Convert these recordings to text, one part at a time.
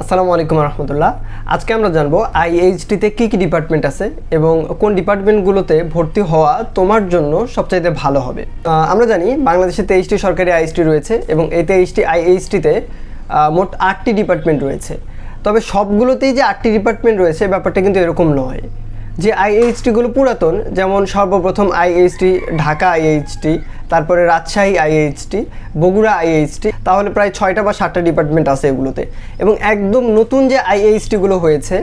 আসসালামু আলাইকুম রহমতুল্লাহ। আজকে আমরা জানব আইএইচটিতে কী কী ডিপার্টমেন্ট আছে এবং কোন ডিপার্টমেন্টগুলোতে ভর্তি হওয়া তোমার জন্য সবচাইতে ভালো হবে। আমরা জানি বাংলাদেশে তেইশটি সরকারি আইএইচটি রয়েছে এবং এই তেইশটি আইএইচটিতে মোট আটটি ডিপার্টমেন্ট রয়েছে। তবে সবগুলোতেই যে আটটি ডিপার্টমেন্ট রয়েছে, ব্যাপারটা কিন্তু এরকম নয়। যে আইএইচটিগুলো পুরাতন, যেমন সর্বপ্রথম আইএইচটি ঢাকা আইএইচটি তারপরে রাজশাহী আইএইচটি বগুড়া আইএইচটি তাহলে প্রায় ছয়টা বা সাতটা ডিপার্টমেন্ট আছে এগুলোতে। এবং একদম নতুন যে আইএইচটিগুলো হয়েছে,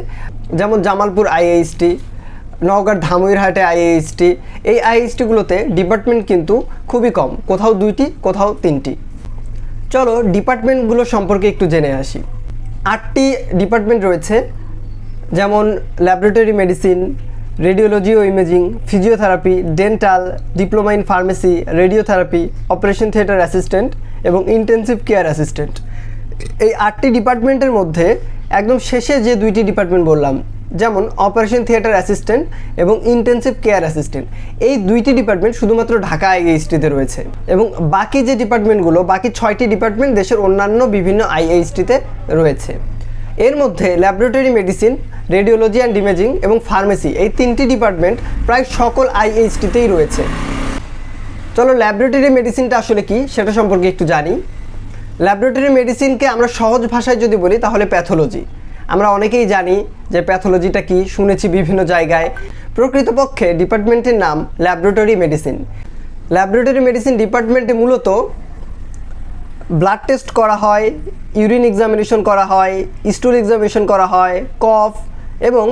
যেমন জামালপুর আইএইচটি নওগাঁর ধামইরহাটে আইএইচটি এই আইএইচটিগুলোতে ডিপার্টমেন্ট কিন্তু খুবই কম, কোথাও দুইটি, কোথাও তিনটি। চলো ডিপার্টমেন্টগুলো সম্পর্কে একটু জেনে আসি। আটটি ডিপার্টমেন্ট রয়েছে, যেমন laboratory medicine radiology O imaging, physiotherapy, dental, diploma in pharmacy, radiotherapy, operation theatre assistant এবং ইন্টেন্সিভ কেয়ার অ্যাসিস্ট্যান্ট। এই আটটি ডিপার্টমেন্টের মধ্যে একদম শেষে যে দুইটি ডিপার্টমেন্ট বললাম, যেমন অপারেশন থিয়েটার অ্যাসিস্ট্যান্ট এবং ইন্টেন্সিভ কেয়ার অ্যাসিস্ট্যান্ট, এই দুইটি ডিপার্টমেন্ট শুধুমাত্র ঢাকা আইএইচটিতে রয়েছে এবং বাকি যে ডিপার্টমেন্টগুলো, বাকি ছয়টি ডিপার্টমেন্ট দেশের অন্যান্য বিভিন্ন আইএইচটিতে রয়েছে। এর মধ্যে laboratory medicine radiology and imaging এবং ফার্মেসি এই তিনটি ডিপার্টমেন্ট প্রায় সকল আইএইচটিতেই রয়েছে। চলো ল্যাবরেটরি মেডিসিনটা আসলে কি সেটা সম্পর্কে একটু জানি। ল্যাবরেটরি মেডিসিনকে আমরা সহজ ভাষায় যদি বলি তাহলে প্যাথোলজি আমরা অনেকেই জানি যে প্যাথোলজিটা কি, শুনেছি বিভিন্ন জায়গায়। প্রকৃতপক্ষে ডিপার্টমেন্টের নাম ল্যাবরেটরি মেডিসিন ল্যাবরেটরি মেডিসিন ডিপার্টমেন্টে মূলত ব্লাড টেস্ট করা হয় ইউরিন এক্সামিনেশন করা হয় স্টুল এক্সামিনেশন করা হয় কফ এবং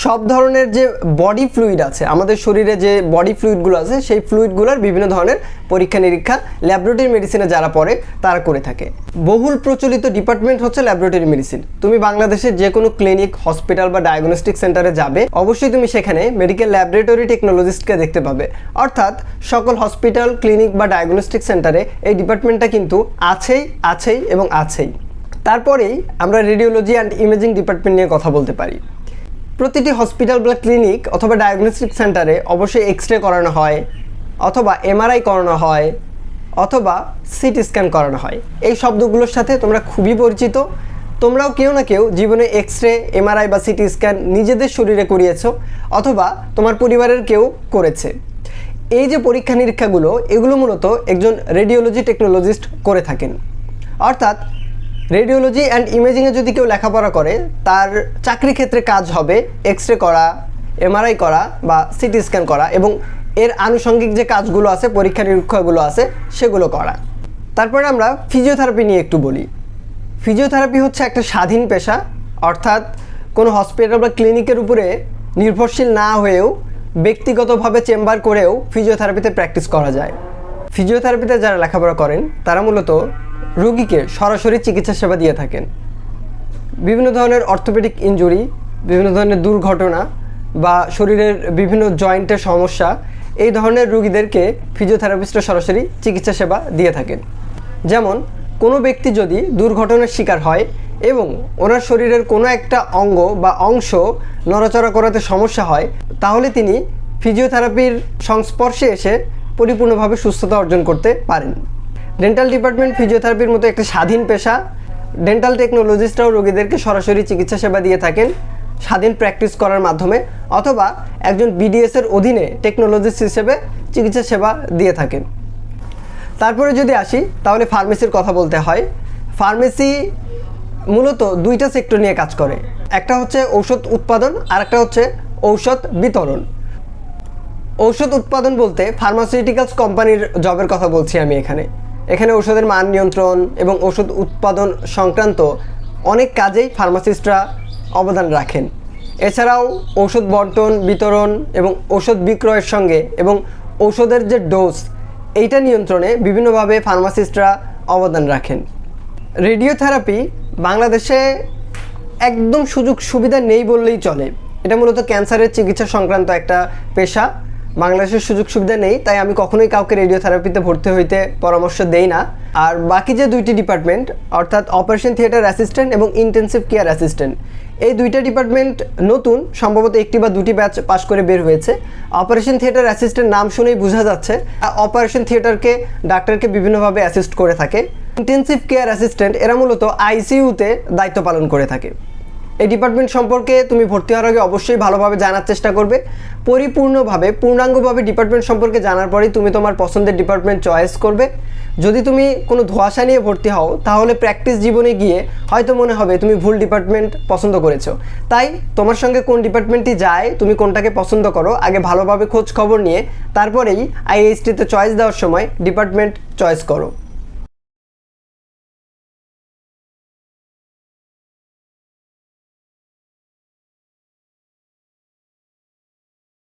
সব ধরনের যে বডি ফ্লুইড আছে, আমাদের শরীরে যে বডি ফ্লুইডগুলো আছে, সেই ফ্লুইডগুলোর বিভিন্ন ধরনের পরীক্ষা নিরীক্ষা ল্যাবরেটরি মেডিসিনে যারা পড়ে, তারা করে থাকে। বহুল প্রচলিত ডিপার্টমেন্ট হচ্ছে ল্যাবরেটরি মেডিসিন তুমি বাংলাদেশের যে কোনো ক্লিনিক হসপিটাল বা ডায়াগনস্টিক সেন্টারে যাবে, অবশ্যই তুমি সেখানে মেডিকেল ল্যাবরেটরি টেকনোলজিস্টকে দেখতে পাবে। অর্থাৎ সকল হসপিটাল ক্লিনিক বা ডায়াগনস্টিক সেন্টারে এই ডিপার্টমেন্টটা কিন্তু আছেই আছেই এবং আছেই। তারপরেই আমরা রেডিওলজি অ্যান্ড ইমেজিং ডিপার্টমেন্ট নিয়ে কথা বলতে পারি। প্রতিটি হসপিটাল বা ক্লিনিক অথবা ডায়াগনস্টিক সেন্টারে অবশ্যই এক্স রে করানো হয়, অথবা এমআরআই করানো হয়, অথবা সিটি স্ক্যান করানো হয়। এই শব্দগুলোর সাথে তোমরা খুবই পরিচিত। তোমরাও কেউ না কেউ জীবনে এক্স রে এমআরআই বা সিটি স্ক্যান নিজেদের শরীরে করিয়েছ, অথবা তোমার পরিবারের কেউ করেছে। এই যে পরীক্ষা নিরীক্ষাগুলো এগুলো মূলত একজন রেডিওলজি টেকনোলজিস্ট করে থাকেন। অর্থাৎ রেডিওলজি অ্যান্ড ইমেজিংয়ে যদি কেউ লেখাপড়া করে, তার চাকরি ক্ষেত্রে কাজ হবে এক্স রে করা এমআরআই করা বা সিটি স্ক্যান করা এবং এর আনুষঙ্গিক যে কাজগুলো আছে, পরীক্ষা নিরীক্ষাগুলো আছে, সেগুলো করা। তারপরে আমরা ফিজিওথেরাপি নিয়ে একটু বলি। ফিজিওথেরাপি হচ্ছে একটা স্বাধীন পেশা, অর্থাৎ কোনো হসপিটাল বা ক্লিনিকের উপরে নির্ভরশীল না হয়েও ব্যক্তিগতভাবে চেম্বার করেও ফিজিওথেরাপিতে প্র্যাকটিস করা যায়। ফিজিওথেরাপিতে যারা লেখাপড়া করেন, তারা মূলত রোগীকে সরাসরি চিকিৎসা সেবা দিয়ে থাকেন। বিভিন্ন ধরনের অর্থোপেডিক ইনজুরি, বিভিন্ন ধরনের দুর্ঘটনা বা শরীরের বিভিন্ন জয়েন্টের সমস্যা, এই ধরনের রোগীদেরকে ফিজিওথেরাপিস্টরা সরাসরি চিকিৎসা সেবা দিয়ে থাকেন। যেমন, কোনো ব্যক্তি যদি দুর্ঘটনার শিকার হয় এবং ওনার শরীরের কোনো একটা অঙ্গ বা অংশ নড়াচড়া করাতে সমস্যা হয়, তাহলে তিনি ফিজিওথেরাপির সংস্পর্শে এসে পরিপূর্ণভাবে সুস্থতা অর্জন করতে পারেন। ডেন্টাল ডিপার্টমেন্ট ফিজিওথেরাপির মতো একটি স্বাধীন পেশা। ডেন্টাল টেকনোলজিস্টরাও রোগীদেরকে সরাসরি চিকিৎসা সেবা দিয়ে থাকেন স্বাধীন প্র্যাকটিস করার মাধ্যমে, অথবা একজন বিডিএসের অধীনে টেকনোলজিস্ট হিসেবে চিকিৎসা সেবা দিয়ে থাকেন। তারপরে যদি আসি, তাহলে ফার্মেসির কথা বলতে হয়। ফার্মেসি মূলত দুইটা সেক্টর নিয়ে কাজ করে। একটা হচ্ছে ঔষধ উৎপাদন আর একটা হচ্ছে ঔষধ বিতরণ। ঔষধ উৎপাদন বলতে ফার্মাসিউটিক্যালস কোম্পানির জবের কথা বলছি আমি এখানে। এখানে ওষুধের মান নিয়ন্ত্রণ এবং ওষুধ উৎপাদন সংক্রান্ত অনেক কাজেই ফার্মাসিস্টরা অবদান রাখেন। এছাড়াও ঔষধ বন্টন, বিতরণ এবং ওষুধ বিক্রয়ের সঙ্গে এবং ঔষধের যে ডোজ এইটা নিয়ন্ত্রণে বিভিন্নভাবে ফার্মাসিস্টরা অবদান রাখেন। রেডিওথেরাপি বাংলাদেশে একদম সুযোগ সুবিধা নেই বললেই চলে। এটা মূলত ক্যান্সারের চিকিৎসা সংক্রান্ত একটা পেশা। বাংলাদেশের সুযোগ সুবিধা নেই, তাই আমি কখনোই কাউকে রেডিওথেরাপিতে ভর্তি হইতে পরামর্শ দেই না। আর বাকি যে দুইটি ডিপার্টমেন্ট অর্থাৎ অপারেশন থিয়েটার অ্যাসিস্ট্যান্ট এবং ইন্টেন্সিভ কেয়ার অ্যাসিস্ট্যান্ট এই দুইটা ডিপার্টমেন্ট নতুন, সম্ভবত একটি বা দুটি ব্যাচ পাশ করে বের হয়েছে। অপারেশন থিয়েটার অ্যাসিস্ট্যান্ট নাম শুনেই বোঝা যাচ্ছে অপারেশন থিয়েটারকে ডাক্তারকে বিভিন্নভাবে অ্যাসিস্ট করে থাকে। ইন্টেন্সিভ কেয়ার অ্যাসিস্ট্যান্ট এরা মূলত আইসিইউতে দায়িত্ব পালন করে থাকে। এই ডিপার্টমেন্ট সম্পর্কে তুমি ভর্তি হওয়ার আগে অবশ্যই ভালোভাবে জানার চেষ্টা করবে। পরিপূর্ণভাবে, পূর্ণাঙ্গভাবে ডিপার্টমেন্ট সম্পর্কে জানার পরেই তুমি তোমার পছন্দের ডিপার্টমেন্ট চয়েস করবে। যদি তুমি কোনো ধোঁয়াশা নিয়ে ভর্তি হও, তাহলে প্র্যাকটিস জীবনে গিয়ে হয়তো মনে হবে তুমি ভুল ডিপার্টমেন্ট পছন্দ করেছ। তাই তোমার সঙ্গে কোন ডিপার্টমেন্টটি যায়, তুমি কোনটাকে পছন্দ করো, আগে ভালোভাবে খোঁজ খবর নিয়ে, তারপরেই আইএইচটিতে চয়েস দেওয়ার সময় ডিপার্টমেন্ট চয়েস করো।